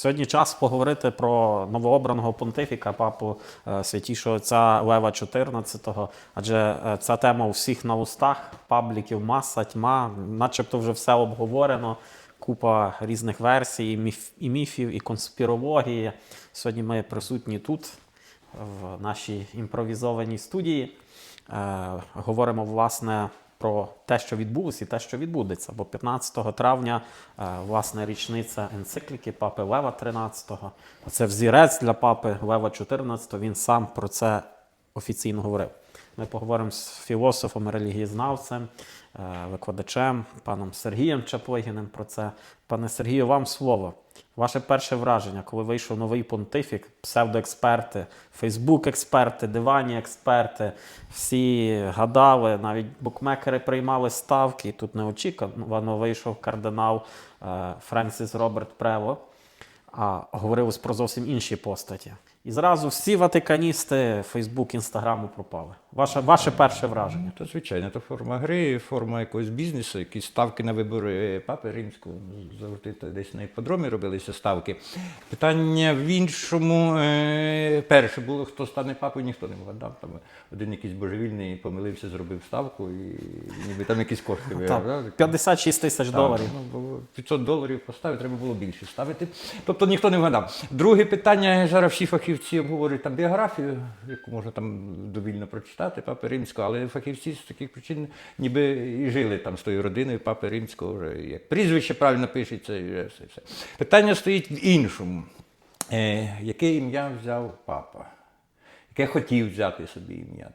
Сьогодні час поговорити про новообраного понтифіка, папу е, святішого отця Лева XIV, адже е, ця тема у всіх на устах, пабліків, маса, тьма, начебто вже все обговорено. Купа різних версій, і, міф, і міфів, і конспірології. Сьогодні ми присутні тут, в нашій імпровізованій студії. Е, говоримо, власне, про те, що відбулося, і те, що відбудеться. Бо 15 травня, е, власне, річниця енцикліки папи Лева XIII. Це взірець для папи Лева 14, Він сам про це офіційно говорив. Ми поговоримо з філософом, релігієзнавцем, е, викладачем, паном Сергієм Чаплигіним про це. Пане Сергію, вам слово. Ваше перше враження, коли вийшов новий понтифік, псевдоексперти, Фейсбук-експерти, дивані експерти, всі гадали, навіть букмекери приймали ставки, і тут неочікувано вийшов кардинал е, Френсіс Роберт Прево, а говорилось про зовсім інші постаті. І зразу всі ватиканісти Фейсбук, Інстаграму пропали. Ваше, ваше перше враження. Ну, то звичайно, це форма гри, форма якогось бізнесу, якісь ставки на вибори папи римського. Ну, Завжди десь на іпподромі робилися ставки. Питання в іншому. Е, перше було, хто стане папою, ніхто не вгадав. Там один якийсь божевільний помилився, зробив ставку і ніби там якісь кошти виграв. 56 тисяч доларів. Ну, 500 доларів поставити, треба було більше ставити. Тобто ніхто не вгадав. Друге питання, зараз всі фахівці обговорюють там біографію, яку можна там довільно прочитати, папи римського, але фахівці з таких причин ніби і жили там з тою родиною папи римського, вже як прізвище правильно пишеться, і все. все. Питання стоїть в іншому. Е, яке ім'я взяв папа? Яке хотів взяти собі ім'я.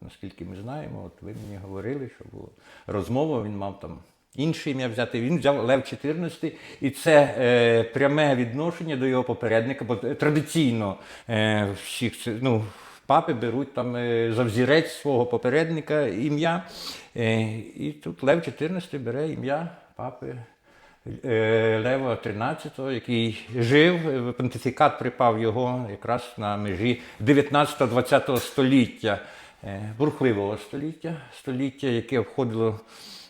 Наскільки ми знаємо, от ви мені говорили, що була розмова, він мав там інше ім'я взяти. Він взяв Лев XIV, і це е, пряме відношення до його попередника, бо традиційно е, всіх ну, папи беруть там е, за взірець свого попередника ім'я. Е, і тут Лев XIV бере ім'я папи е, Лева XIII, який жив, понтифікат припав його якраз на межі 19-20 століття, е, бурхливого століття, століття, яке входило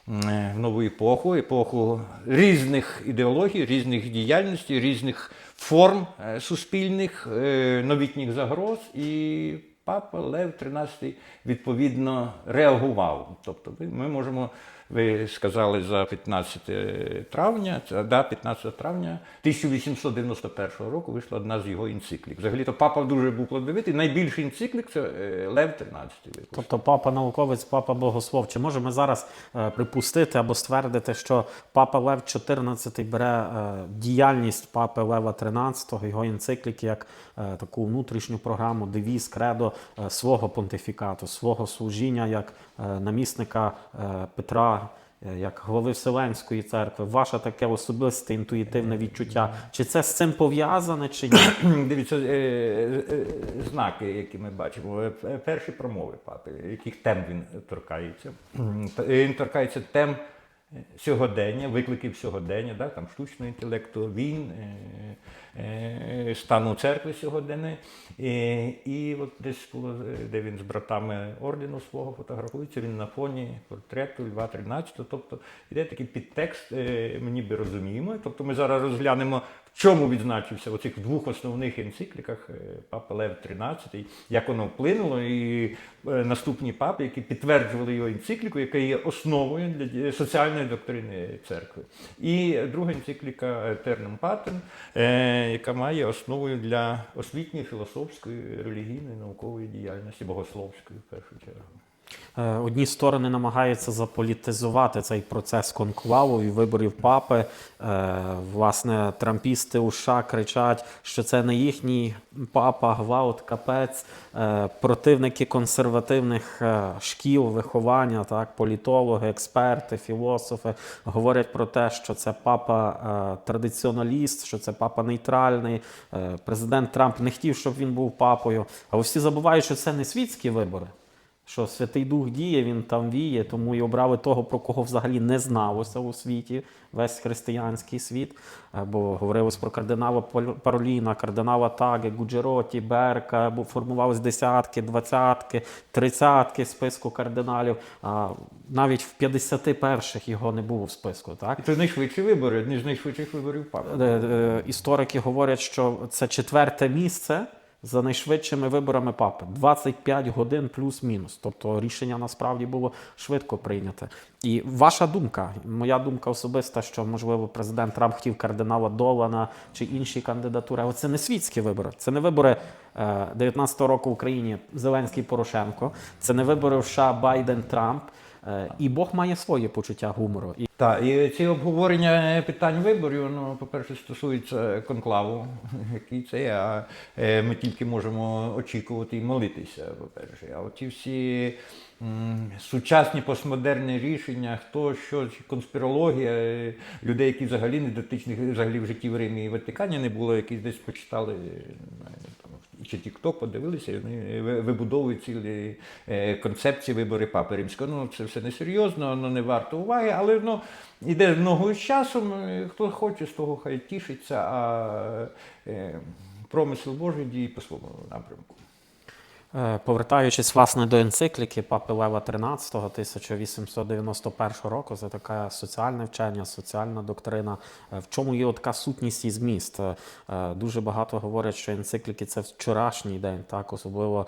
в нову епоху, епоху різних ідеологій, різних діяльностей, різних форм е, суспільних, е, новітніх загроз. І папа Лев XIII відповідно реагував. Тобто ми можемо, ви сказали за 15 травня, да, 15 травня 1891 року вийшла одна з його енциклік. Взагалі-то папа дуже був плодовитий. Найбільший енциклік це е, Лев XIII випустив. Тобто папа науковець, папа богослов. Чи можемо зараз е, припустити або ствердити, що папа Лев XIV бере е, діяльність папи Лева XIII, його енцикліки, як таку внутрішню програму, девіз, кредо свого понтифікату, свого служіння як намісника Петра. Е, Як голови Вселенської церкви, ваше таке особисте інтуїтивне відчуття, чи це з цим пов'язане, чи ні? Дивіться, е, е, знаки, які ми бачимо. Перші промови папи, яких тем він торкається. Він торкається тем сьогодення, викликів сьогодення, да, там штучного інтелекту, війн, е, стану церкви сьогодення. І, і от десь було, е, де він з братами ордену свого фотографується, він на фоні портрету Льва 13. Тобто йде такий підтекст, е, ми ніби розуміємо. Тобто ми зараз розглянемо, в чому відзначився в цих двох основних енцикліках е, Папа Лев XIII, як воно вплинуло, і е, наступні папи, які підтверджували його енцикліку, яка є основою для соціальної доктрини церкви. І друга енцикліка Тернем Патен, яка має основою для освітньої, філософської, релігійної, наукової діяльності, богословської в першу чергу. Е, Одні сторони намагаються заполітизувати цей процес конклаву і виборів папи. Е, Власне, трампісти у США кричать, що це не їхній папа, гвалт, капець. Е, Противники консервативних шкіл виховання, так, політологи, експерти, філософи говорять про те, що це папа традиціоналіст, що це папа нейтральний. Президент Трамп не хотів, щоб він був папою. Але всі забувають, що це не світські вибори. Що Святий Дух діє, він там віє, тому і обрали того, про кого взагалі не зналося у світі, весь християнський світ. Е, Бо говорилось про кардинала Пароліна, кардинала Таге, Гуджероті, Берка, бо формувались десятки, двадцятки, тридцятки списку кардиналів. А навіть в 51-х його не було в списку. Так? Це найшвидші вибори, одні з найшвидших виборів папи. Е, е, Історики говорять, що це четверте місце за найшвидшими виборами папи. 25 годин плюс-мінус. Тобто рішення насправді було швидко прийняте. І ваша думка, моя думка особиста, що можливо президент Трамп хотів кардинала Долана чи інші кандидатури, але це не світські вибори. Це не вибори е, 19-го року в Україні Зеленський Порошенко, це не вибори в США Байден Трамп. Е, І Бог має своє почуття гумору. І Так, і ці обговорення питань виборів, воно, по-перше, стосується конклаву, який це є, а е, ми тільки можемо очікувати і молитися, по-перше. А от ті всі сучасні постмодерні рішення, хто що, конспірологія, е, людей, які взагалі не дотичних взагалі в житті в Римі і Ватикані не було, які десь почитали. е, не знаю, там, чи TikTok подивилися, і вони ви- вибудовують цілі е, концепції вибори папи римського. Ну, це все несерйозно, воно не варто уваги, але воно йде ногою з часом. е, Хто хоче, з того хай тішиться, а е, промисел Божий діє по своєму напрямку. Е, Повертаючись власне до енцикліки Папи Лева XIII 1891 року, це таке соціальне вчення, соціальна доктрина. Е, В чому є така сутність і зміст? Е, Дуже багато говорять, що енцикліки це вчорашній день, так особливо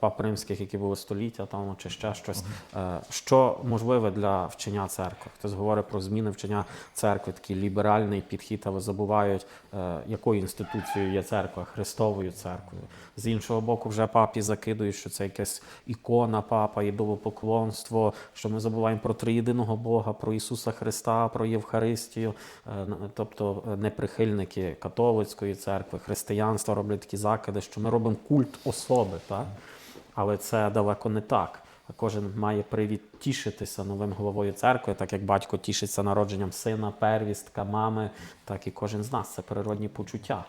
пап римських, які були століття тому чи ще щось. Що можливе для вчення церкви? Хтось говорить про зміни вчення церкви, такий ліберальний підхід, але забувають, якою інституцією є церква, Христовою церквою. З іншого боку, вже папі закидують, що це якась ікона папа, ідолопоклонство, що ми забуваємо про триєдиного Бога, про Ісуса Христа, про Євхаристію. Е, Тобто е, неприхильники католицької церкви, християнства роблять такі закиди, що ми робимо культ особи, так? але це далеко не так. Кожен має привід тішитися новим головою церкви, так як батько тішиться народженням сина, первістка, мами, так і кожен з нас. Це природні почуття.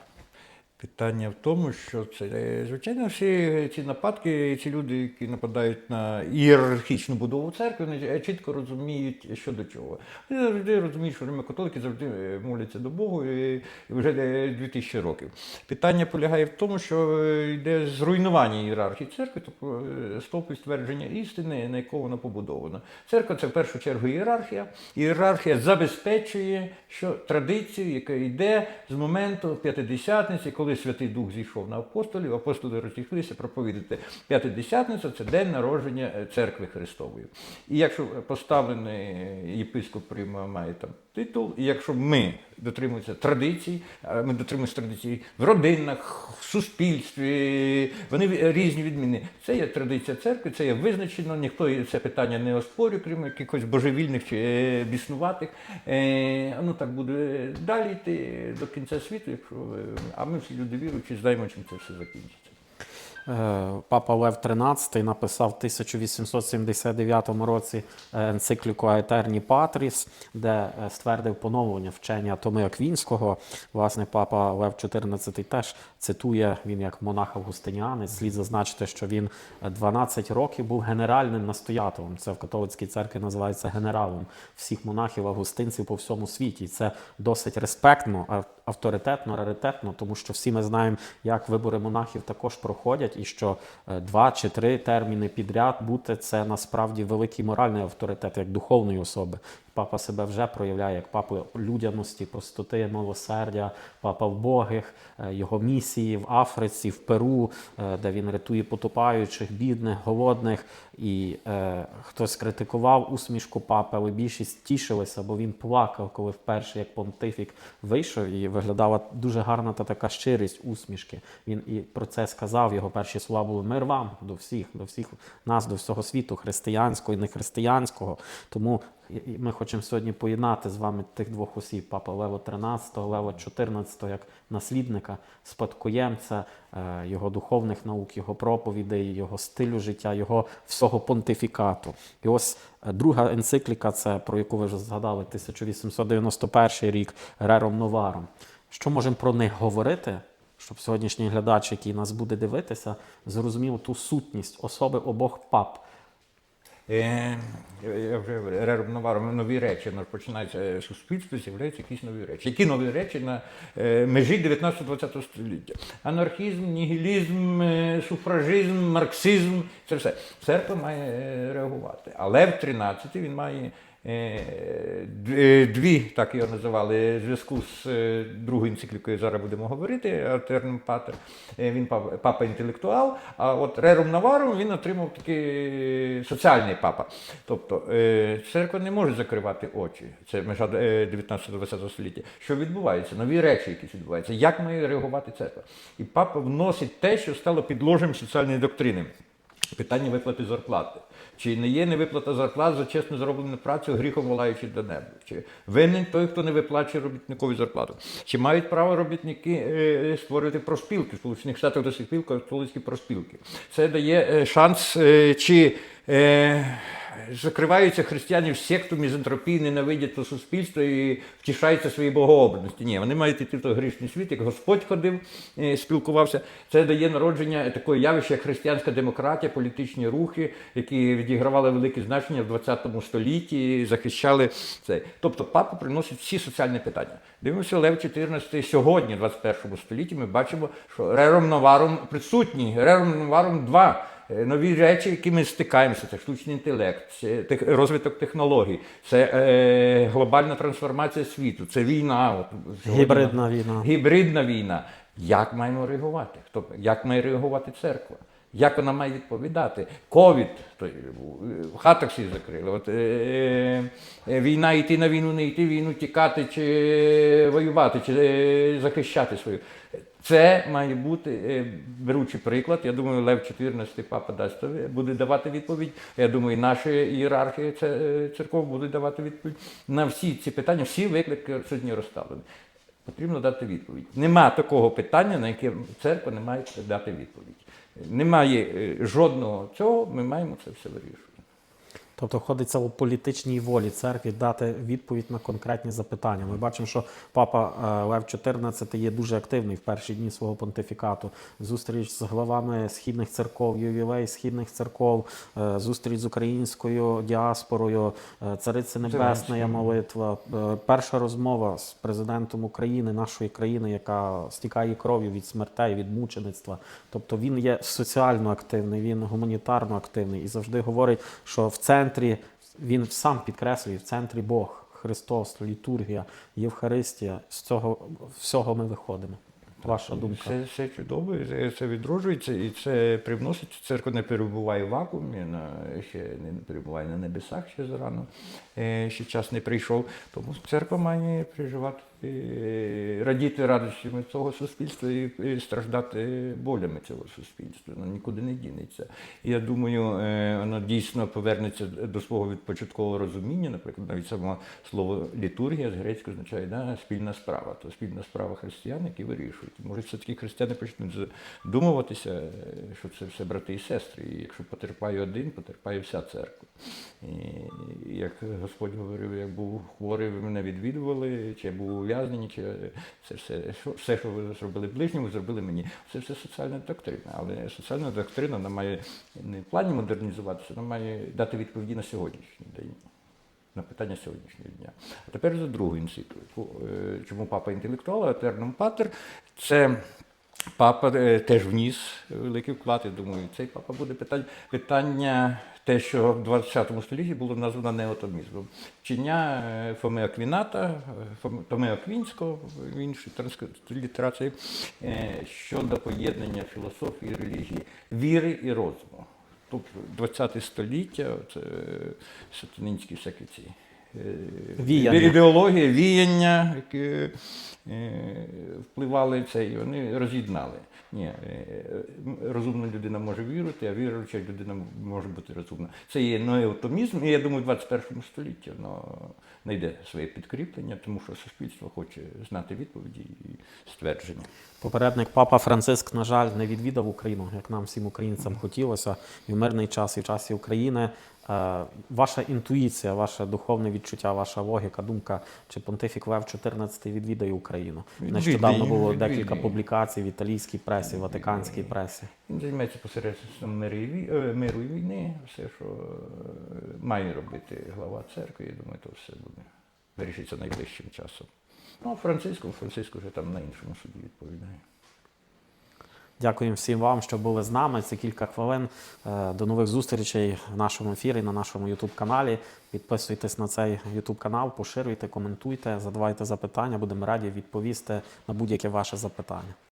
Питання в тому, що це е, звичайно всі ці нападки, ці люди, які нападають на ієрархічну будову церкви, вони е, чітко розуміють, що до чого. Вони завжди розуміють, що римокатолики завжди е, моляться до Богу і вже е, 2000 років. Питання полягає в тому, що йде зруйнування ієрархії церкви, тобто стовпи ствердження істини, на якого вона побудована. Церква це в першу чергу ієрархія. Ієрархія забезпечує що традицію, яка йде з моменту п'ятидесятниці, коли Святий Дух зійшов на апостолів, апостоли розійшлися проповідати. П'ятидесятниця це день народження е, церкви Христової. І якщо поставлений єпископ Рима має там титул, і якщо ми дотримуємося традицій, ми дотримуємося традицій в родинах, в суспільстві, вони різні відміни. Це є традиція церкви, це є визначено, ніхто це питання не оспорює, крім якихось божевільних чи е, біснуватих. Е, ну так буде далі йти до кінця світу, якщо а ми всі люди віруючі, знаємо, чим це все закінчиться. Е, Папа Лев XIII написав в 1879 році е, енцикліку Аетерні Патріс, де е, ствердив поновлення вчення Томи Аквінського. Власне, папа Лев XIV теж цитує він як монах августинянець. Слід зазначити, що він е, 12 років був генеральним настоятелем. Це в католицькій церкві називається генералом всіх монахів августинців по всьому світі. Це досить респектно, авторитетно, раритетно, тому що всі ми знаємо, як вибори монахів також проходять, і що е, два чи три терміни підряд бути це насправді великий моральний авторитет як духовної особи. Папа себе вже проявляє як папа людяності, простоти, милосердя, папа вбогих, е, його місії в Африці, в Перу, е, де він рятує потопаючих, бідних, голодних. І е, хтось критикував усмішку папи, але більшість тішилися, бо він плакав, коли вперше як понтифік вийшов, і виглядала дуже гарна та така щирість усмішки. Він і про це сказав. Його перші слова були мир вам до всіх, до всіх нас, до всього світу, християнського і нехристиянського. Тому ми хочемо сьогодні поєднати з вами тих двох осіб: папа Лева XIII, Лева XIV, як наслідника, спадкоємця е, його духовних наук, його проповідей, його стилю життя, його всього понтифікату. І ось е, друга енцикліка, це про яку ви вже згадали, 1891 рік Рером Новаром. Що можемо про них говорити? щоб сьогоднішній глядач, який нас буде дивитися, зрозумів ту сутність особи обох пап. Е, я вже говорю, нові речі. Починається е, суспільство, з'являються якісь нові речі. Які нові речі на е, межі 19-20 століття? Анархізм, нігілізм, суфражизм, марксизм це все. Церква має реагувати. Але в 13 він має. Е, е, Дві, так його називали, в зв'язку з е, другою енциклікою зараз будемо говорити, Атернум Патер. Він папа, інтелектуал, а от Рерум Наварум він отримав такий соціальний папа. Тобто церква не може закривати очі. Це межа е, 19-20 століття. Що відбувається? Нові речі, якісь відбуваються. Як має реагувати церква? І папа вносить те, що стало підложем соціальної доктрини. Питання виплати зарплати. Чи не є невиплата зарплат за чесно зроблену працю гріхом волаючи до неба? Чи винен той, хто не виплачує робітникові зарплату? Чи мають право робітники створити створювати проспілки? В Сполучених Штатах до сих пір католицькі проспілки. Це дає е, шанс, е, чи е, закриваються християни в секту мізантропії, ненавидять то суспільство і втішаються своїй богообраності. Ні, вони мають йти в той грішний світ, як Господь ходив, е, спілкувався. Це дає народження такої явища, як християнська демократія, політичні рухи, які відігравали велике значення в 20 столітті, захищали це. Тобто папа приносить всі соціальні питання. Дивимося, Лев 14 сьогодні, в 21 столітті, ми бачимо, що рером новарум присутній, рером новарум 2. Е, Нові речі, які ми стикаємося, це штучний інтелект, це розвиток технологій, це е, глобальна трансформація світу, це війна. От, сьогодні- Гібридна війна. Гібридна війна. Як маємо реагувати? Хто, як має реагувати церква? Як вона має відповідати? Ковід, е, в хатах всі закрили. От, е, е, війна, йти на війну, не йти, війну тікати, чи воювати, чи е, захищати свою. Це має бути, е, беручи приклад, я думаю, Лев 14 папа дасть буде давати відповідь. Я думаю, наші ієрархи е, церков будуть давати відповідь на всі ці питання, всі виклики сьогодні розставлені. Потрібно дати відповідь. Нема такого питання, на яке церква не має дати відповідь. Немає е, жодного цього, ми маємо це все вирішувати. Тобто входиться у політичній волі церкві дати відповідь на конкретні запитання. Ми бачимо, що папа е, Лев XIV є дуже активний в перші дні свого понтифікату. Зустріч з главами східних церков, ювілей східних церков, е, зустріч з українською діаспорою, е, цариці Небесна молитва. Перша розмова з президентом України, нашої країни, яка стікає кров'ю від смертей, від мучеництва. Тобто він є соціально активний, він гуманітарно активний і завжди говорить, що в центрі він сам підкреслює в центрі Бог, Христос, літургія, Євхаристія. З цього всього ми виходимо. Ваша думка? Все, все чудово, це, це відроджується і це привносить. Церква не перебуває в вакуумі, на, ще не перебуває на небесах ще зарано, е, ще час не прийшов. Тому церква має переживати, радіти радощами цього суспільства і, страждати болями цього суспільства. Воно нікуди не дінеться. І я думаю, е, воно дійсно повернеться до свого відпочаткового розуміння. Наприклад, навіть саме слово літургія з грецького означає да, спільна справа, то спільна справа християн, які вирішують. Може, все-таки християни почнуть задумуватися, е, що це все брати і сестри. І якщо потерпає один, потерпає вся церква. І як Господь говорив, як був хворий, ви мене відвідували, чи я був ув'язнений, чи це все, що, все, що ви зробили ближньому, зробили мені. Це все соціальна доктрина. Але соціальна доктрина вона має не в плані модернізуватися, вона має дати відповіді на сьогоднішній день. На питання сьогоднішнього дня. А тепер за другу інституту. Чому папа інтелектуал, а терном патер це папа е, теж вніс великий вклад. Я думаю, цей папа буде питання, питання те, що в 20 столітті було названо неотомізмом. Вчення е, Фоми Аквіната, е, Фоми- Аквінського в іншій транслітерації е, щодо поєднання філософії і релігії, віри і розуму. Тобто 20 століття, це сатанинські ці Віяння. ідеологія, віяння, які е, впливали в це, і вони роз'єднали. Ні, е, розумна людина може вірити, а віруюча людина може бути розумна. Це є неотомізм, і я думаю, в 21 столітті воно знайде своє підкріплення, тому що суспільство хоче знати відповіді і ствердження. Попередник папа Франциск, на жаль, не відвідав Україну, як нам всім українцям хотілося. І в мирний час, і в часі України Ваша інтуїція, ваше духовне відчуття, ваша логіка, думка, чи понтифік Лев 14 відвідає Україну? Нещодавно було декілька публікацій в італійській пресі, ватиканській пресі. Він займається посередством миру і, е, війни, все, що е, має робити глава церкви, я думаю, то все буде вирішиться найближчим часом. Ну, а Франциско, Франциско вже там на іншому суді відповідає. Дякуємо всім вам, що були з нами. Це кілька хвилин. Е, До нових зустрічей в нашому ефірі, на нашому youtube каналі. Підписуйтесь на цей youtube канал, поширюйте, коментуйте, задавайте запитання. Будемо раді відповісти на будь-яке ваше запитання.